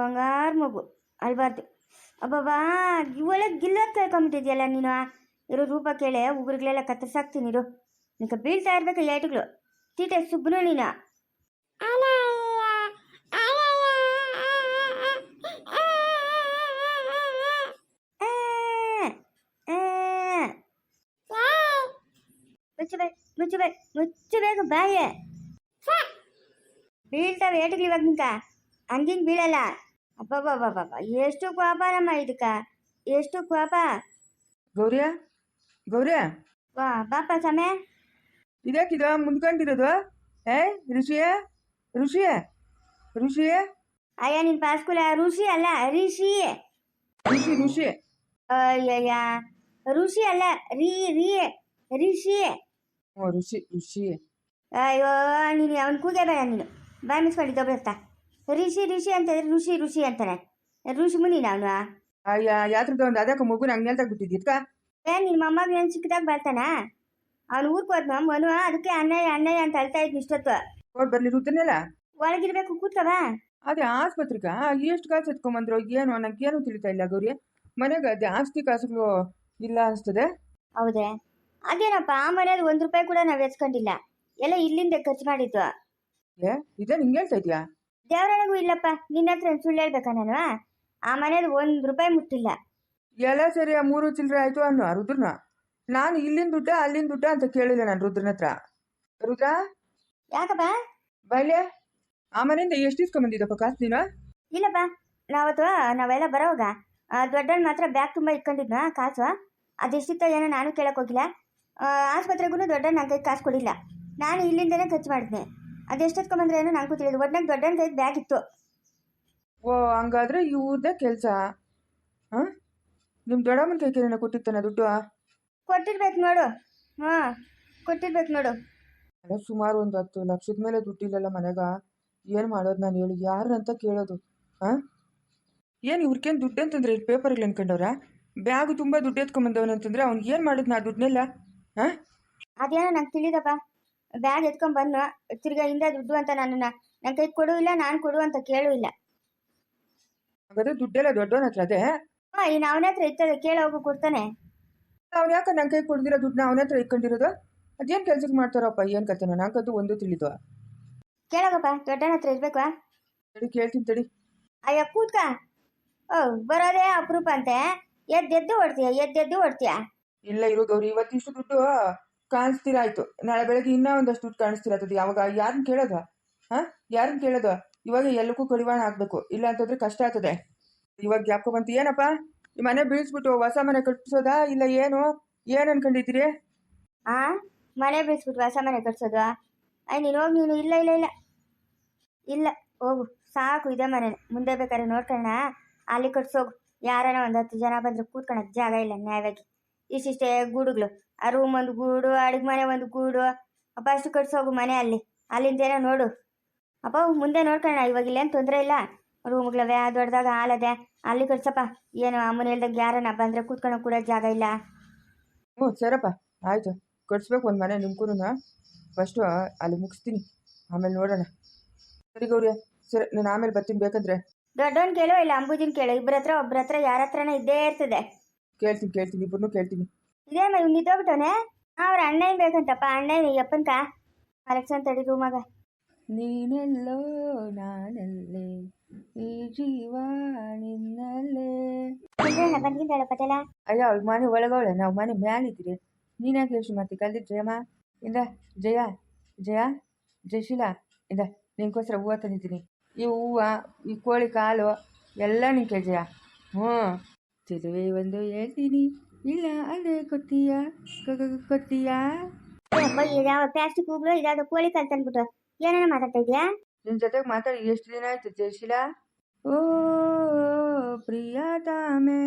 ಬಂಗಾರ ಮಗು. ಅಲ್ಬಾರ್ದು ಅಬ್ಬಬ್ಬಾ ಒಳಗೆ ಗಿಲ್ಲ ಕೇಳ್ಕೊಂಬಿಟ್ಟಿದ್ಯಲ್ಲ ನೀನು? ಇರೋ ರೂಪ ಕೇಳೆ ಉಗುರುಗಳೆಲ್ಲ ಕತ್ತರಿಸಾಕ್ತೀನಿ ಇರು. ನಿಂಗೆ ಬೀಳ್ತಾ ಇರ್ಬೇಕು ಏಟುಗಳು ತೀಟೆ ಸುಬ್ಬನು ನೀನು. ಆ, ಆ. ಮುಚ್ಚಬೇಕು ಮುಚ್ಚಬೇಕು ಮುಚ್ಚಬೇಕು ಬಾಯೇ. ಬೀಳ್ತಾವೆ ಏಟುಗಳು ಇವಾಗ ನಿಂಕ ಹಂಗಿಂಗ್ ಬೀಳಲ್ಲ. ಅಬ್ಬಬ್ಬಬ್ಬಬ್ಬ. ಎಷ್ಟು ಕೋಪನಮ್ಮ ಇದಕ್ಕ? ಎಷ್ಟು ಕೋಪ? ಗೌರಿಯ ಗೌರಿಯ. ವಾ ಬಾಪ ಸಮಯ ಇದ್ಯಾಕಿದ? ಮುಂದ್ಕೊಂಡಿರೋದು? ಏ ಋಷಿಯ ಋಷಿಯ ಋಷಿಯ. ಅಯ್ಯ ನಿನ್ ಪಾಸ್ಕುಲ ಋಷಿ ಅಲ್ಲ ಋಷಿ ಋಷಿ ಋಷಿ. ಅಯ್ಯಯ್ಯ ಋಷಿ ಅಲ್ಲ ರೀ ರೀ ಋಷಿ ಓ ಋಷಿ ಋಷಿ. ಅಯ್ಯೋ ನೀನು ಅವನ ಕೂಗೆ ಬೇಡ ನೀನು. ಬಾಯ್ ಮಿಸ್ಕೊಂಡಿದ್ದ ಬರ್ತಾ ಋಷಿ ಋಷಿ ಅಂತಂದ್ರೆ ಋಷಿ ಋಷಿ ಅಂತಾನೆ ಋಷಿ ಮುನಿ ನಾನು ಅಯ್ಯ ಯಾತ್ರದ ಒಂದು ಅದಕ್ಕೆ ಮಗುನ ಹಂಗೆ ಬಿಟ್ಟಿದ್ದಿದ್ಕ ಏ ನಿನ್ನ ಮೊಮ್ಮಗ ಏನು ಚಿಕ್ಕದಾಗ ಬರ್ತಾನ ಅವ್ನು ಊರ್ಗೆ ಹೋದ್ನ ಮನು ಅದಕ್ಕೆ ಅಣ್ಣಯ್ಯ ಅಣ್ಣಯ್ಯ ಅಂತ ಅಳ್ತಾ ಇದ್ನು ಇಷ್ಟೊತ್ತು. ಹೋಗಿ ಬರ್ಲಿ ರುತ್ತನೆಲ್ಲ ಒಳಗಿರ್ಬೇಕು ಕೂತ್ಕವಾ ಅದೇ ಆಸ್ಪತ್ರೆಗ? ಎಷ್ಟು ಕಾಸು ಎತ್ಕೊಂಬಂದ್ರು ಏನು ನನಗೇನು ತಿಳಿತಾ ಇಲ್ಲ ಗೌರಿ. ಮನೆಗೆ ಅದೇ ಆಸ್ತಿ ಕಾಸುಗಳು ಇಲ್ಲ ಅನಿಸ್ತದೆ. ಹೌದೇ? ಅದೇನಪ್ಪ ಆ ಮನೇಲಿ ಒಂದು ರೂಪಾಯಿ ಕೂಡ ನಾವು ಎತ್ಕೊಂಡಿಲ್ಲ. ಎಲ್ಲ ಇಲ್ಲಿಂದ ಖರ್ಚು ಮಾಡಿದ್ದು. ಏ ಇದೇ ನಿಂಗೆ ಹೇಳ್ತಾ ಇದೆಯಾ? ದೇವರೊಳಗೂ ಇಲ್ಲಪ್ಪ ನಿನ್ನ ಹತ್ರ ಸುಳ್ಳು ಹೇಳ್ಬೇಕಾ ನಾನು ಆ? ಮನೇಲಿ ಒಂದು ರೂಪಾಯಿ ಮುಟ್ಟಿಲ್ಲ. ಎಲ್ಲ ಸರಿ ಆ ಮೂರು ಚಿಲ್ಲರೆ ಆಯ್ತು ಅನ್ನೋ ರುದ್ರನ? ನಾನು ಇಲ್ಲಿಂದ ದುಡ್ಡ ಅಲ್ಲಿಂದ ದುಡ್ಡ ಅಂತ ಕೇಳಿಲ್ಲ ನಾನು ರುದ್ರನ ಹತ್ರ. ರುದ್ರ? ಯಾಕಪ್ಪ? ಬಲ್ಯ ಆ ಮನೆಯಿಂದ ಎಷ್ಟು ಇಸ್ಕೊಂಬಂದಿದ್ದಪ್ಪ ಕಾಸು ನೀನು? ಇಲ್ಲಪ್ಪ ನಾವತ್ತು ನಾವೆಲ್ಲ ಬರೋವಾಗ ದೊಡ್ಡಣ್ಣ ಮಾತ್ರ ಬ್ಯಾಗ್ ತುಂಬ ಇಟ್ಕೊಂಡಿದ್ನ ಕಾಸು. ಅದೆಷ್ಟಿತ್ತ ಏನೋ ನಾನು ಕೇಳಕ್ ಹೋಗಿಲ್ಲ. ಆಸ್ಪತ್ರೆಗೂ ದೊಡ್ಡ ನನ್ನ ಕೈ ಕಾಸು ಕೊಡಿಲ್ಲ ನಾನು ಇಲ್ಲಿಂದನೇ ಖರ್ಚು ಮಾಡಿದ್ನೆ. ಅದೆಷ್ಟೊತ್ಕೊಂಬಂದ್ರೆ ಏನೋ ನನಗೂ ತಿಳಿದು ಒಟ್ನಾಗ ದೊಡ್ಡಣ್ಣ ಕೈ ಬ್ಯಾಗ್ ಇತ್ತು. ಓ ಹಂಗಾದ್ರೆ ಇವ್ರದ್ದೇ ಕೆಲಸ? ಹಾಂ? ನಿಮ್ಮ ದೊಡ್ಡಮ್ಮನ ಕೈ ಕೇಳ ಕೊಟ್ಟಿತ್ತಾನ ದುಡ್ಡು? ಕೊಟ್ಟಿರ್ಬೇಕು ನೋಡು. ಹಾಂ ಕೊಟ್ಟಿರ್ಬೇಕು ನೋಡು. ಅಲ್ಲ ಸುಮಾರು ಒಂದು ಹತ್ತು ಲಕ್ಷದ ಮೇಲೆ ದುಡ್ಡಿಲ್ಲಲ್ಲ ಮನೆಗ ಏನು ಮಾಡೋದು ನಾನು ಹೇಳಿ ಅಂತ ಕೇಳೋದು. ಹಾಂ? ಏನು ಇವ್ರಿಗೇನು ದುಡ್ಡು ಅಂತಂದ್ರೆ ಇಲ್ಲಿ ಪೇಪರ್ಗಳು ಅನ್ಕೊಂಡವ್ರ ಬ್ಯಾಗ್ ತುಂಬ ದುಡ್ಡು ಎತ್ಕೊಂಬಂದವನು ಅಂತಂದ್ರೆ ಅವ್ನಿಗೆ ಏನು ಮಾಡೋದು ನಾ ದುಡ್ಡನ್ನೆಲ್ಲ? ಹಾಂ? ಅದೇನೋ ನಂಗೆ ತಿಳಿದಪ್ಪ. ಬ್ಯಾಗ್ ಎತ್ಕೊಂಡ್ ಬಂದು ತಿರ್ಗಾ ಹಿಂದೆ ದುಡ್ಡು ಅಂತ ನನ್ನನ್ನ. ನನ್ನ ಕೈ ಕೊಡು ಇಲ್ಲ ನಾನು ಕೊಡು ಅಂತ ಕೇಳು ಇಲ್ಲ. ಹಾಗಾದ್ರೆ ದುಡ್ಡೆಲ್ಲ ದೊಡ್ಡವನ ಹತ್ರ ಅದೇ ಹಾಂ ಇನ್ನು ಅವನ ಹತ್ರ ಇರ್ತದೆ ಕೇಳೋಗು ಹೋಗು ಕೊಡ್ತಾನೆ. ಅವ್ನು ಯಾಕೆ ನನ್ನ ಕೈ ಕೊಡ್ದಿರೋ ದುಡ್ಡನ್ನ ಅವನ ಹತ್ರ ಇಟ್ಕೊಂಡಿರೋದು? ಅದೇನು ಕೆಲ್ಸಕ್ಕೆ ಮಾಡ್ತಾರಪ್ಪ ಏನು ಕತೆನೋ ನಾಲ್ಕದ್ದು ಒಂದು ತಿಳಿದು. ಕೇಳೋಗಪ್ಪ ದೊಡ್ಡನ ಹತ್ರ ಇರ್ಬೇಕಾ ತಡಿ ಕೇಳ್ತೀನಿ ತಡಿ. ಅಯ್ಯ ಕೂತ್ಕ. ಓ ಬರೋದೇ ಅಪರೂಪ ಅಂತೆ. ಎದ್ದೆದ್ದು ಹೊಡ್ತೀಯ ಎದ್ದೆದ್ದು ಹೊಡ್ತೀಯ ಇಲ್ಲ ಇರೋ ಗೌರಿ ಇವತ್ತಿಷ್ಟು ದುಡ್ಡು ಕಾಣಿಸ್ತಿರಾಯ್ತು ನಾಳೆ ಬೆಳಗ್ಗೆ ಇನ್ನೂ ಒಂದಷ್ಟು ದುಡ್ಡು ಕಾಣಿಸ್ತಿರತ್ತದು. ಯಾವಾಗ ಯಾರನ್ನ ಕೇಳೋದು? ಹಾಂ? ಯಾರನ್ನ ಕೇಳೋದು? ಇವಾಗ ಎಲ್ಲಕ್ಕೂ ಕಡಿವಾಣ ಹಾಕ್ಬೇಕು. ಇಲ್ಲ ಅಂತಂದ್ರೆ ಕಷ್ಟ ಆಗ್ತದೆ. ಇವಾಗ ಯಾಕೋ ಬಂತು. ಏನಪ್ಪ? ಈ ಮನೆ ಬೀಳಿಸ್ಬಿಟ್ಟು ಹೊಸ ಮನೆ ಕಟ್ಟಿಸೋದಾ ಇಲ್ಲ ಏನು? ಏನು ಅನ್ಕೊಂಡಿದ್ದೀರಿ? ಆ? ಮನೆ ಬೀಳ್ಸ್ಬಿಟ್ಟು ಹೊಸ ಮನೆ ಕಟ್ಸೋದು? ಅಯ್ಯ ನೀನು ಹೋಗಿ, ನೀನು ಇಲ್ಲ ಇಲ್ಲ ಇಲ್ಲ. ಇಲ್ಲ, ಹೋಗು. ಸಾಕು, ಇದೇ ಮನೆ ಮುಂದೆ ಬೇಕಾದ್ರೆ ನೋಡ್ಕೊಳ್ಳೋಣ. ಅಲ್ಲಿ ಕಟ್ಸೋಗು. ಯಾರನ ಒಂದು ಹತ್ತು ಜನ ಬಂದ್ರೆ ಕೂತ್ಕೊಳಕ್ ಜಾಗ ಇಲ್ಲ ನ್ಯಾಯವಾಗಿ. ಇಷ್ಟಿಷ್ಟೇ ಗೂಡುಗಳು. ಆ ರೂಮ್ ಒಂದು ಗೂಡು ಅಡುಗೆ ಮನೆ ಒಂದು ಗೂಡು. ಅಪ್ಪ ಅಷ್ಟು ಕಟ್ಸೋಗು ಮನೆ ಅಲ್ಲಿ. ಅಲ್ಲಿಂದ ಏನೋ ನೋಡು. ಅಪ್ಪ ಮುಂದೆ ನೋಡ್ಕೊಳ್ಳೋಣ ಇವಾಗ ಇಲ್ಲೇನು ತೊಂದರೆ ಇಲ್ಲ. ರೂಮ್ಗಳವೆ ದೊಡ್ಡದಾಗ ಹಾಲದೆ ಅಲ್ಲಿ ಕಟ್ಸಪ್ಪ. ಏನು ಅಮ್ಮನ ಹೇಳ್ದಾಗ ಯಾರನ್ನ ಬಂದರೆ ಕೂತ್ಕೊಂಡು ಕೂಡ ಜಾಗ ಇಲ್ಲ. ಹ್ಞೂ ಸರಪ್ಪ. ಆಯಿತು. ಕಟ್ಸ್ಬೇಕು ಒಂದು ಮನೆ ನಿಮ್ಗೂ ಫಸ್ಟು ಅಲ್ಲಿ ಮುಗಿಸ್ತೀನಿ. ಆಮೇಲೆ ನೋಡೋಣ. ಸರಿ ಗೌರಿ ಸರಿ ನಾನು ಆಮೇಲೆ ಬರ್ತೀನಿ ಬೇಕಂದ್ರೆ. ದೊಡ್ಡವನ್ ಕೇಳೋ ಇಲ್ಲ ಅಂಬುಜಿನ್ ಕೇಳೋ. ಇಬ್ಬರ ಹತ್ರ ಒಬ್ಬರ ಹತ್ರ ಯಾರ ಹತ್ರನೇ ಇದ್ದೇ ಇರ್ತದೆ. ಕೇಳ್ತೀನಿ ಕೇಳ್ತೀನಿ. ಇಬ್ಬರನ್ನೂ ಕೇಳ್ತೀನಿ. ಇದೇಮ್ಮ ಇವ್ನು ನಿಂತೋಗ್ಬಿಟ್ಟವನೆ ಅವ್ರ ಅಣ್ಣ ಏನ್ ಬೇಕಂತಪ್ಪ? ಅಣ್ಣ ಯಪ್ಪನ್ಕ ಅಲೆಕ್ಸನ್ ತಡಿ ರೂಮಾಗ ನೀನೆಲ್ಲೋ ನಾನಲ್ಲೇ ಈ ಜೀವ ನಿನ್ನಲ್ಲೇ. ಬಂದ್ಗಿದ್ದಾಳ ಪಟೇಲ. ಅಯ್ಯ ಅವ್ಳ ಮನೆ ಒಳಗವಳೆ ನಾವು ಮನೆ ಮ್ಯಾಲಿದ್ದೀರಿ. ನೀನ್ಯಾಕೆ ಯೋಚನೆ ಮಾಡ್ತೀವಿ ಕಲ್ದಿ ಜಯಮ್ಮ? ಇಂದ ಜಯ ಜಯ ಜಯಶೀಲಾ ಇಂದ ನಿನ್ಗೋಸ್ಕರ ಹೂವು ತಂದಿದ್ದೀನಿ. ಈ ಹೂವು ಈ ಕೋಳಿ ಕಾಲು ಎಲ್ಲ ನಿಂಗೆ ಜಯ. ಹ್ಞೂ ತಿರುವೆ ಒಂದು ಹೇಳ್ತೀನಿ. ಇಲ್ಲ ಅದೇ ಕೊತ್ತೀಯ ಕೊತ್ತೀಯಾ ಅಪ್ಪ ಇದಾವ ಪ್ಲಾಸ್ಟಿಕ್ ಹೂಗಳು ಇದಾದ ಕೋಳಿ ಕಾಲ್ ತಂದ್ಬಿಟ್ಟು ಏನೇನ ಮಾತಾಡ್ತಾ ಇದೀಯಾ ನಿನ್ನ ಜೊತೆಗೆ ಮಾತಾಡಿ ಎಷ್ಟು ದಿನ ಆಯ್ತು ಜಯಶೀಲಾ ಓ ಪ್ರಿಯತಾಮೆ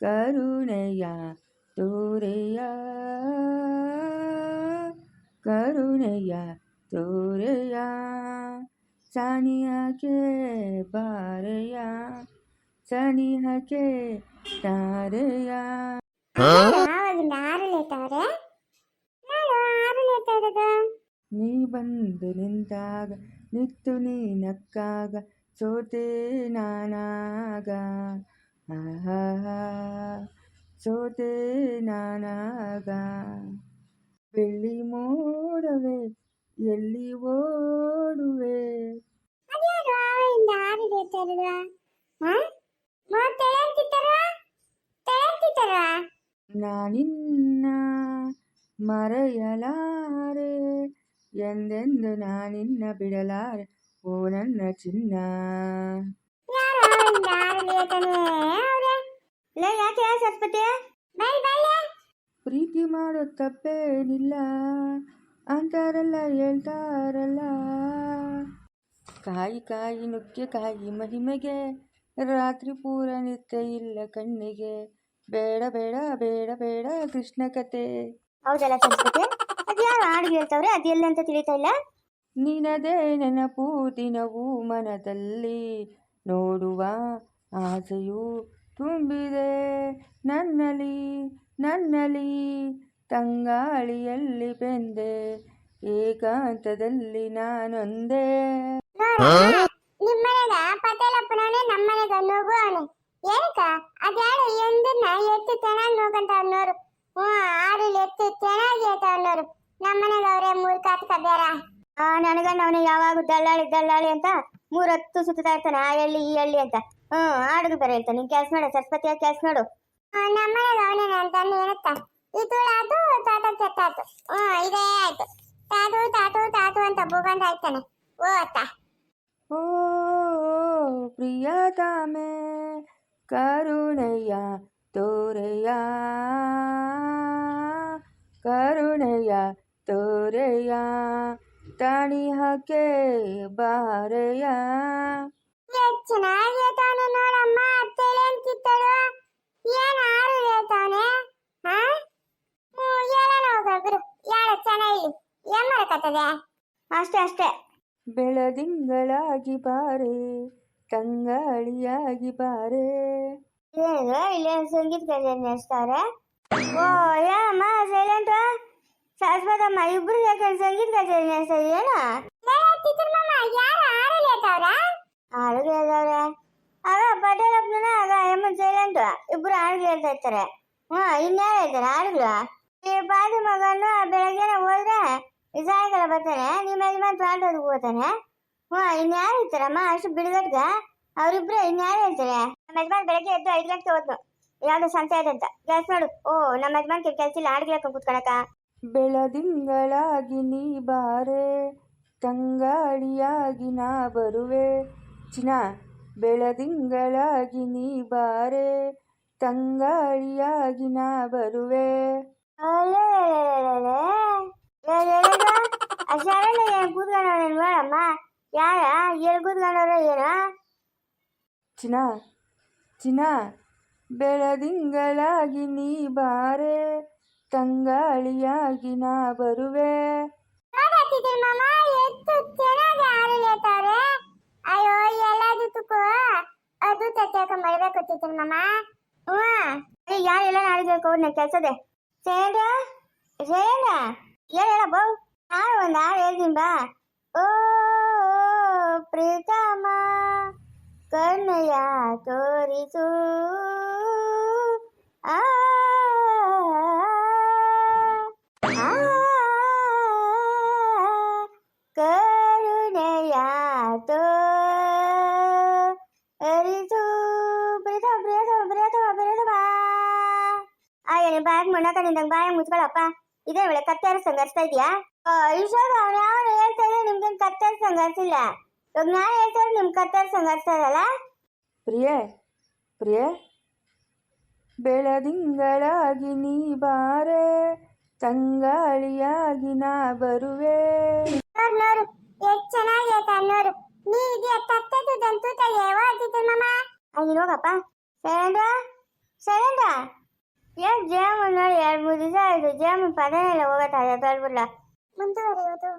ಕರುಣೆಯ ತೋರೆಯ ಕರುಣೆಯ ತೋರೆಯ ಸಾನಿಯಕ್ಕೆ ಬಾರೆಯ ಸನಿಹಕ್ಕೆ ತಾರೆಯ ಆವಾಗಿಂದ ಆರು ಲೇಟ್ ಅವ್ರೆ ನಾನು ಆರು ಲೇಟ್ ನೀ ಬಂದು ನಿಂತಾಗ ನಿತ್ತು ನೀ ನಕ್ಕಾಗ ಸೋತೆ ನಾನಾಗ. ಆಹಾ ಸೋತೆ ನಾನಾಗ. ಬೆಳ್ಳಿ ಮೋಡವೆ ಎಲ್ಲಿ ಓಡುವೆ? ಅದ್ಯಾರು ಆವಿಂದ ಆರಿದೆ ತೆರೆದ ತೆಳಂತಿತ್ತಾರ ನಾನಿನ್ನ ಮರೆಯಲಾರೆ ಎಂದೆಂದು ನಾನಿನ್ನ ಬಿಡಲಾರೆ ಓ ನನ್ನ ಚಿನ್ನ. ಲೇ ಯಾಕೆ ಸರಸ್ವತಿ ಪ್ರೀತಿ ಮಾಡೋ ತಪ್ಪೇನಿಲ್ಲ ಅಂತಾರಲ್ಲ ಹೇಳ್ತಾರಲ್ಲ. ಕಾಯಿ ಕಾಯಿ ನುಗ್ಗೆ ಕಾಯಿ ಮಹಿಮೆಗೆ ರಾತ್ರಿ ಪೂರ ನಿತ್ಯ ಇಲ್ಲ ಕಣ್ಣಿಗೆ. ಬೇಡ ಬೇಡ ಬೇಡ ಬೇಡ ಕೃಷ್ಣ ಕತೆ. ಹೌದಲ್ಲ ಅದು ಅದ್ಯಾರು ಹಾಡು ಹೇಳ್ತಾವ್ರೆ? ಅದೆಲ್ಲ ಅಂತ ತಿಳಿತಾ ಇಲ್ಲ? ನಿನದೇ ನೆನಪು ದಿನವು ಮನದಲ್ಲಿ ನೋಡುವ ಆಸೆಯು ತುಂಬಿದೆ ನನ್ನಲಿ ನನ್ನಲಿ ತಂಗಾಳಿಯಲ್ಲಿ ಬೆಂದೆ ಏಕಾಂತದಲ್ಲಿ ನಾನೊಂದೇ. ನಿಮ್ಮನೆಗ ಪತೇಲಪ್ಪನವನೇ ನಮ್ಮನೆಗ ಅದ್ಯಾರು ಎಂದನ್ನ ಎತ್ತಿ ಚೆನ್ನಾಗಿ ನೋಕಂತ ಅನ್ನೋರು. ಹ್ಞೂ ಆರಿಲ್ ಎತ್ತಿ ಚೆನ್ನಾಗಿ ಐತ ಅನ್ನೋರು. ನಮ್ಮನೆಗ ಅವ್ರೆ ಮೂರ್ ಕಾತ್ ಆ ನನಗಣ್ಣ ಅವನು ಯಾವಾಗ ದಲ್ಲಾಳಿ ದಲ್ಲಾಳಿ ಅಂತ ಮೂರತ್ತು ಸುತ್ತಾ ಇರ್ತಾನೆ. ಆ ಹಳ್ಳಿ ಈ ಹಳ್ಳಿ ಅಂತ. ಹ್ಮ್ ಹಾಡುದು ಬರ ಹೇಳ್ತಾನೆ. ನೀನ್ ಕೆಲ್ಸ ಮಾಡು, ಸರಸ್ವತಿ ಕೆಲ್ಸ ಮಾಡು. ನಮ್ಮನೆಗ ಅವನೇನ ಅಂತ ಏನತ್ತ ಈ ತುಳಾತು ತಾತ ಕೆತ್ತಾತು ಹ್ಞೂ, ಇದೇ ಆಯ್ತು. ತಾತು ತಾತು ತಾತು ಅಂತ ಬೂಗಂತ ಆಯ್ತಾನೆ ಓ, ಅತ್ತ. ಓ ಪ್ರಿಯತಮೆ ಕರುಣಯ್ಯ ತೋರೆಯ ಕರುಣೆಯ ತೋರೆಯ ತಣಿ ಹಕೆ ಬಾರೆಯ ಚೆನ್ನಾಗಿ ಹೇಳ್ತಾನೆ ನೋಡಮ್ಮ ಅತ್ತೇಳೆ ಅಂತಿತ್ತಳು ಏನ್ ಆರು ಹೇಳ್ತಾನೆ? ಹೇಳೋಣ ಚೆನ್ನಾಗಿ ಏನ್ ಮಾಡಕತ್ತದೆ ಅಷ್ಟೇ ಅಷ್ಟೇ. ಬೆಳದಿಂಗಳಾಗಿ ಬಾರೆ. ತಂಗಾಳಿಯಾಗಿ ಬಾರೆ ಏನು ಇಲ್ಲಿ ಸಂಗೀತ ಕಚೇರಿ ನಡೆಸ್ತಾವ್ರೆ ಓ ಏನಮ್ಮ ಸೈಲೆಂಟ್ ಸರಸ್ವತಮ್ಮ ಇಬ್ರು ಯಾಕಂದ್ರೆ ಸಂಗೀತ ಕಚೇರಿ ನಡೆಸ್ತಾ ಏನು ತಿತ್ರಮ್ಮ ಯಾರ ಆರು ಹೇಳ್ತಾವ್ರ ಹಾಡುಗೆ ಹೇಳ್ದವ್ರೆ ಆಗ ಪಟೇಲಪ್ಪನ ಆಗ ಎಮ್ಮನ್ ಸೈಲೆಂಟ್ ಇಬ್ರು ಹಾಡುಗಳು ಹೇಳ್ತಾ ಇರ್ತಾರೆ ಹ್ಮ್ ಇನ್ಯಾರು ಹೇಳ್ತಾರೆ ಹಾಡುಗಳು ಈ ಬಾದಿ ಮಗನು ಬೆಳಗ್ಗೆನೆ ಹೋದ್ರೆ ಈ ಸಾಯಂಕಾಲ ಬರ್ತಾನೆ ನಿಮ್ಮ ಯಜಮಾನ್ ತಗೊಂಡೋದು ಹೋಗ್ತಾನೆ ಹ್ಮ್ ಇನ್ಯಾರು ಇರ್ತಾರಮ್ಮ ಅಷ್ಟು ಬಿಡುಗಡ್ಗ ಅವರಿಬ್ರು ಇನ್ಯಾರು ಹೇಳ್ತಾರೆ ನಮ್ಮ ಯಜಮಾನ್ ಬೆಳಗ್ಗೆ ಎದ್ದು ಐದು ಗಂಟೆ ಹೋದ್ನು ಯಾವ್ದು ಸಂತೆ ಇದೆ ಅಂತ ಕೆಲಸ ಮಾಡು ಓ ನಮ್ಮ ಯಜಮಾನ್ ಕೆಲಸ ಇಲ್ಲ ಆಡ್ಗೆ ಕೂತ್ಕೊಳಕ ಬೆಳದಿಂಗಳಾಗಿ ನೀ ಬಾರೆ ತಂಗಾಡಿಯಾಗಿ ನಾ ಬರುವೆ ಚಿನ ಬೆಳದಿಂಗಳಾಗಿ ನೀ ಬಾರೆ ತಂಗಾಳಿಯಾಗಿ ನಾ ಬರುವೆ ಅಲ್ಲೇ ಏನ್ ಕೂತ್ಕೊಂಡವ್ರೆ ನೋಡಮ್ಮ ಯಾರ? ಕೂತ್ಕೊಂಡವ್ರ ಏನೋ? ಚಿನ್ನ ಚಿನ್ನ ಬೆಳದಿಂಗಳಾಗಿ ನೀ ಬಾರೆ ತಂಗಾಳಿಯಾಗಿ ನಾ ಬರುವೆ. ಅಯ್ಯೋ ಎಲ್ಲದಕ್ಕೂ ಅದು ತಟ್ಟಾಕ ಮರ್ಬೇಕು ತಿತ್ರ ಮಾಮ. ಹ್ಞೂ. ಯಾರು ಎಲ್ಲ ನಾಳೆ ಹೋದ್ ಕೆಲ್ಸದೆ? ಸೇಂದ್ರ ಸೇಂದ್ರ ಏನ್ ಹೇಳ ಬೌ ನಾನು ಒಂದು ಹಾಡು ಹೇಳ್ತೀನಿ ಬಾ. ಓ ಪ್ರೀತಮ ಕಣ್ಣಯ್ಯ ತೋರಿಸು ಆ ಕರುಣೆಯ ತೋರಿಸು ಪ್ರೀತಮ ಪ್ರೀತಮ ಪ್ರೀತಮ ಪ್ರೀತಮ ಆಯ್ಯ ಬಾಯ್ ಮುನ್ನಕ ನಿಂದಂಗೆ ಬಾಯ ಮುಚ್ಕೊಳಪ್ಪ ಇದೇ ವೇಳೆ ಕತ್ತೇರ ಸಂಘರ್ಸ್ತಾ ಇದೆಯಾ ಈಶ್ವರ ಅವನು ಯಾವನು ಹೇಳ್ತಾ ಇದ್ದೆ ನಿಮ್ಗೇನು ಸಂಘರ್ಷ ಸಂಘರ್ಸಿಲ್ಲ ಇವಾಗ ನಾನು ಹೇಳ್ತಾ ನಿಮ್ಮ ನಿಮ್ ಕತ್ತೇರ ಸಂಘರ್ಸ್ತಾ ಇರಲ್ಲ ಪ್ರಿಯೆ ಪ್ರಿಯೆ ಬೆಳದಿಂಗಳಾಗಿ ನೀ ಬಾರೆ ತಂಗಾಳಿಯಾಗಿ ನಾ ಬರುವೆ. ನೋರು ಎಷ್ಟು ಚೆನ್ನಾಗಿ ಹೇಳ್ತಾ ನೋರು ನೀ ಇದೆಯಾ ತತ್ತದು ದಂತೂತ ಯಾವಾಗಿದ್ದು ಮಾಮ? ಅಲ್ಲಿ ಹೋಗಪ್ಪ ಸೈಲೆಂಡ ಸೈಲೆಂಡ ಏನ್ ಜಾಮೂನ್ ನೋಡಿ ಎರಡು ಮೂರು ದಿವಸ ಆಯ್ತು ಜಾಮೂನ್ ಪದನೆಲ್ಲ ಹೋಗತ್ತಾ ತೊಳ್ಬಿಡ್ಲ ಮುಂದುವರಿಯುವುದು